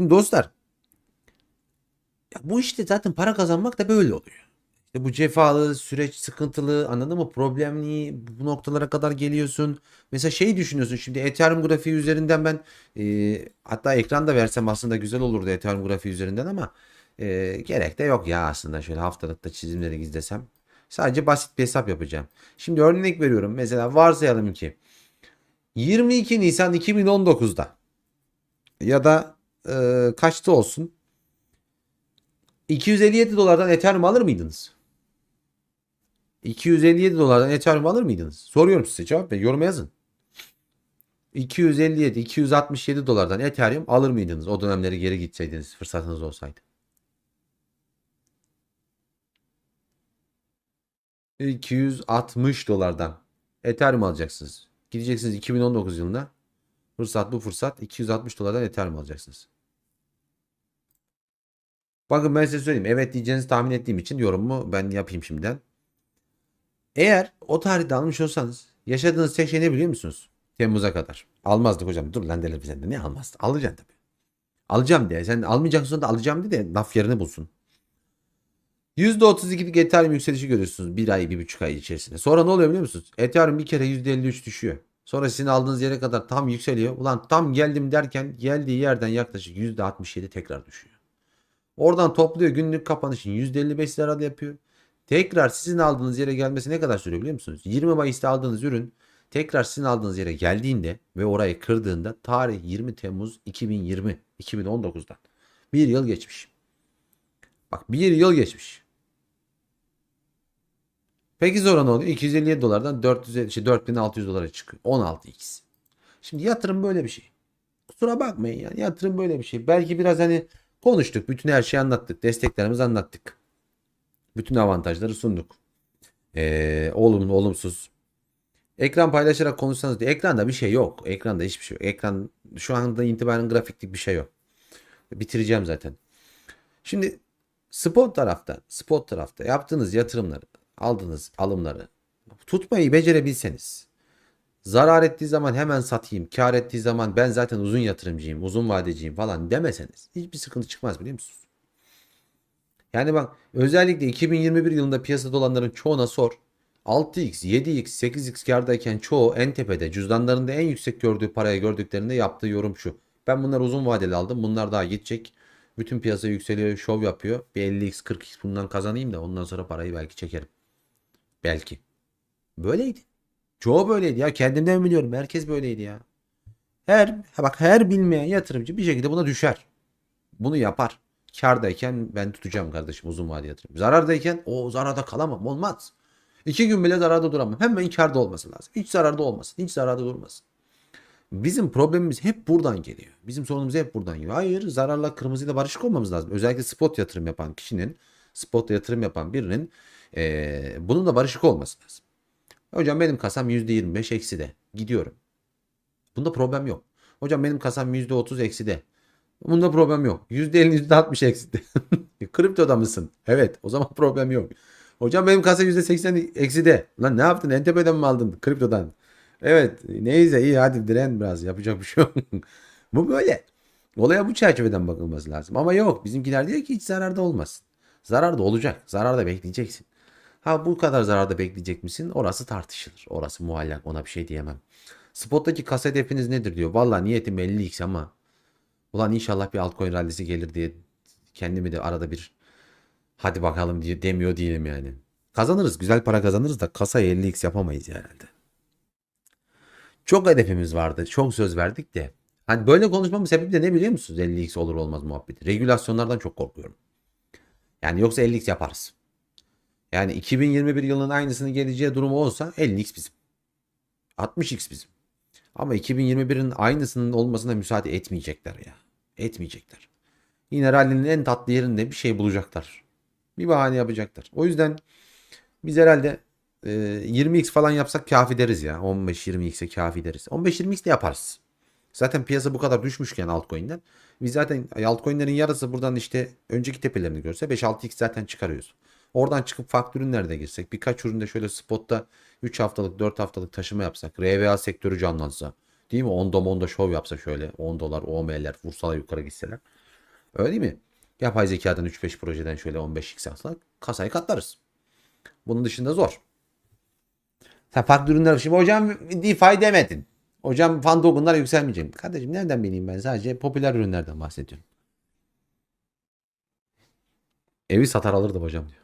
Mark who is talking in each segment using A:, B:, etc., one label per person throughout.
A: Şimdi dostlar ya bu işte zaten para kazanmak da böyle oluyor. İşte bu cefalı, süreç sıkıntılı, anladın mı? Problemli, bu noktalara kadar geliyorsun. Mesela şey düşünüyorsun şimdi Ethereum grafiği üzerinden ben e, hatta ekranda versem aslında güzel olurdu Ethereum grafiği üzerinden ama e, gerek de yok ya aslında şöyle haftalıkta çizimleri gizlesem. Sadece basit bir hesap yapacağım. Şimdi örnek veriyorum. Mesela varsayalım ki 22 Nisan 2019'da ya da e, kaçta olsun 257 dolardan Ethereum alır mıydınız? 257 dolardan Ethereum alır mıydınız? Soruyorum size cevap verin. Yoruma yazın. 257, 267 dolardan Ethereum alır mıydınız? O dönemleri geri gitseydiniz fırsatınız olsaydı. 260 dolardan Ethereum alacaksınız. Gideceksiniz 2019 yılında. Fırsat bu fırsat. 260 dolardan Ethereum alacaksınız. Bakın ben size söyleyeyim. Evet diyeceğinizi tahmin ettiğim için yorumumu ben yapayım şimdiden. Eğer o tarihte almış olsanız yaşadığınız tek şey ne biliyor musunuz? Temmuz'a kadar. Almazdık hocam. Dur lan deli sen de ne almazdın? Alacaksın tabii. Alacağım diye. Sen almayacaksın da alacağım diye de laf yerini bulsun. %32'lik Ethereum yükselişi görüyorsunuz bir ay, bir buçuk ay içerisinde. Sonra ne oluyor biliyor musunuz? Ethereum bir kere %53 düşüyor. Sonra sizin aldığınız yere kadar tam yükseliyor. Ulan tam geldim derken geldiği yerden yaklaşık %67 tekrar düşüyor. Oradan topluyor günlük kapanışın %55 zararı yapıyor. Tekrar sizin aldığınız yere gelmesi ne kadar sürüyor biliyor musunuz? 20 Mayıs'ta aldığınız ürün tekrar sizin aldığınız yere geldiğinde ve orayı kırdığında tarih 20 Temmuz 2020 2019'dan. Bir yıl geçmiş. Bak bir yıl geçmiş. Peki sonra ne oluyor? 257 dolardan 400, şey 4600 dolara çıkıyor. 16x. Şimdi yatırım böyle bir şey. Kusura bakmayın yani yatırım böyle bir şey. Belki biraz hani konuştuk. Bütün her şeyi anlattık. Desteklerimizi anlattık. Bütün avantajları sunduk. Ee, olumlu, olumsuz. Ekran paylaşarak konuşsanız diye. Ekranda bir şey yok. Ekranda hiçbir şey yok. Ekran şu anda itibaren grafiklik bir şey yok. Bitireceğim zaten. Şimdi spot tarafta, spot tarafta yaptığınız yatırımları, aldığınız alımları tutmayı becerebilseniz zarar ettiği zaman hemen satayım, kar ettiği zaman ben zaten uzun yatırımcıyım, uzun vadeciyim falan demeseniz hiçbir sıkıntı çıkmaz biliyor musunuz? Yani bak özellikle 2021 yılında piyasada olanların çoğuna sor. 6x, 7x, 8x kardayken çoğu en tepede cüzdanlarında en yüksek gördüğü parayı gördüklerinde yaptığı yorum şu. Ben bunları uzun vadeli aldım. Bunlar daha gidecek. Bütün piyasa yükseliyor, şov yapıyor. Bir 50x, 40x bundan kazanayım da ondan sonra parayı belki çekerim. Belki. Böyleydi. Çoğu böyleydi ya. Kendimden biliyorum. Herkes böyleydi ya. Her bak her bilmeyen yatırımcı bir şekilde buna düşer. Bunu yapar. Kardayken ben tutacağım kardeşim uzun vade yatırım. Zarardayken o zararda kalamam. Olmaz. İki gün bile zararda duramam. Hemen karda olması lazım. Hiç zararda olmasın. Hiç zararda durmasın. Bizim problemimiz hep buradan geliyor. Bizim sorunumuz hep buradan geliyor. Hayır zararla kırmızıyla barışık olmamız lazım. Özellikle spot yatırım yapan kişinin, spot yatırım yapan birinin ee, bununla barışık olması lazım. Hocam benim kasam %25 eksi de. Gidiyorum. Bunda problem yok. Hocam benim kasam %30 eksi de. Bunda problem yok. %50 %60 eksi de. Kriptoda mısın? Evet. O zaman problem yok. Hocam benim kasa %80 eksi de. Lan ne yaptın? En tepeden mi aldın? Kriptodan. Evet. Neyse iyi hadi diren biraz. Yapacak bir şey yok. bu böyle. Olaya bu çerçeveden bakılması lazım. Ama yok. Bizimkiler diyor ki hiç zararda olmasın. Zararda olacak. Zararda bekleyeceksin. Ha bu kadar zararda bekleyecek misin? Orası tartışılır. Orası muallak. Ona bir şey diyemem. Spot'taki kasa hedefiniz nedir diyor. Valla niyetim 50x ama ulan inşallah bir altcoin rallisi gelir diye kendimi de arada bir hadi bakalım diye demiyor değilim yani. Kazanırız. Güzel para kazanırız da kasayı 50x yapamayız herhalde. Çok hedefimiz vardı. Çok söz verdik de. Hani böyle konuşmamın sebebi de ne biliyor musunuz? 50x olur olmaz muhabbeti. Regülasyonlardan çok korkuyorum. Yani yoksa 50x yaparız. Yani 2021 yılının aynısının geleceği durumu olsa 50x bizim. 60x bizim. Ama 2021'in aynısının olmasına müsaade etmeyecekler ya. Etmeyecekler. Yine rallinin en tatlı yerinde bir şey bulacaklar. Bir bahane yapacaklar. O yüzden biz herhalde e, 20x falan yapsak kafi deriz ya. 15-20x'e kafi deriz. 15-20x de yaparız. Zaten piyasa bu kadar düşmüşken altcoin'den. Biz zaten altcoin'lerin yarısı buradan işte önceki tepelerini görse 5-6x zaten çıkarıyoruz. Oradan çıkıp farklı ürünlerde girsek birkaç üründe şöyle spotta 3 haftalık 4 haftalık taşıma yapsak RVA sektörü canlansa değil mi? Onda onda şov yapsa şöyle 10 dolar OM'ler vursalar yukarı gitseler. Öyle değil mi? Yapay zekadan 3-5 projeden şöyle 15x alsak kasayı katlarız. Bunun dışında zor. Sen farklı ürünler şimdi hocam DeFi demedin. Hocam fan token'lar yükselmeyecek. Kardeşim nereden bileyim ben sadece popüler ürünlerden bahsediyorum. Evi satar alırdım hocam diyor.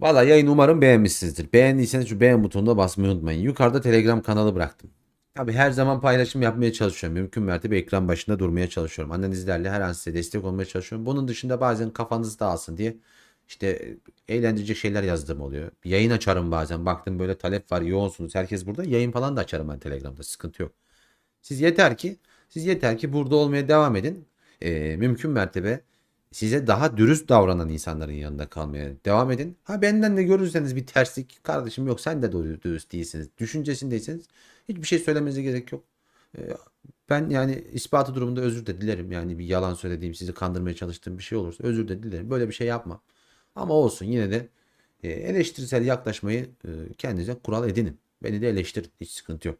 A: Valla yayın umarım beğenmişsinizdir. Beğendiyseniz şu beğen butonuna basmayı unutmayın. Yukarıda Telegram kanalı bıraktım. Tabi her zaman paylaşım yapmaya çalışıyorum. Mümkün mertebe ekran başında durmaya çalışıyorum. Analizlerle her an size destek olmaya çalışıyorum. Bunun dışında bazen kafanız dağılsın diye işte eğlendirici şeyler yazdığım oluyor. Yayın açarım bazen. Baktım böyle talep var, yoğunsunuz. Herkes burada. Yayın falan da açarım ben Telegram'da. Sıkıntı yok. Siz yeter ki siz yeter ki burada olmaya devam edin. Ee, mümkün mertebe size daha dürüst davranan insanların yanında kalmaya devam edin. Ha benden de görürseniz bir terslik kardeşim yok sen de dürüst değilsiniz. Düşüncesindeyseniz hiçbir şey söylemenize gerek yok. Ee, ben yani ispatı durumunda özür de dilerim. Yani bir yalan söylediğim, sizi kandırmaya çalıştığım bir şey olursa özür de dilerim. Böyle bir şey yapmam. Ama olsun yine de e, eleştirisel yaklaşmayı e, kendinize kural edinin. Beni de eleştirin. Hiç sıkıntı yok.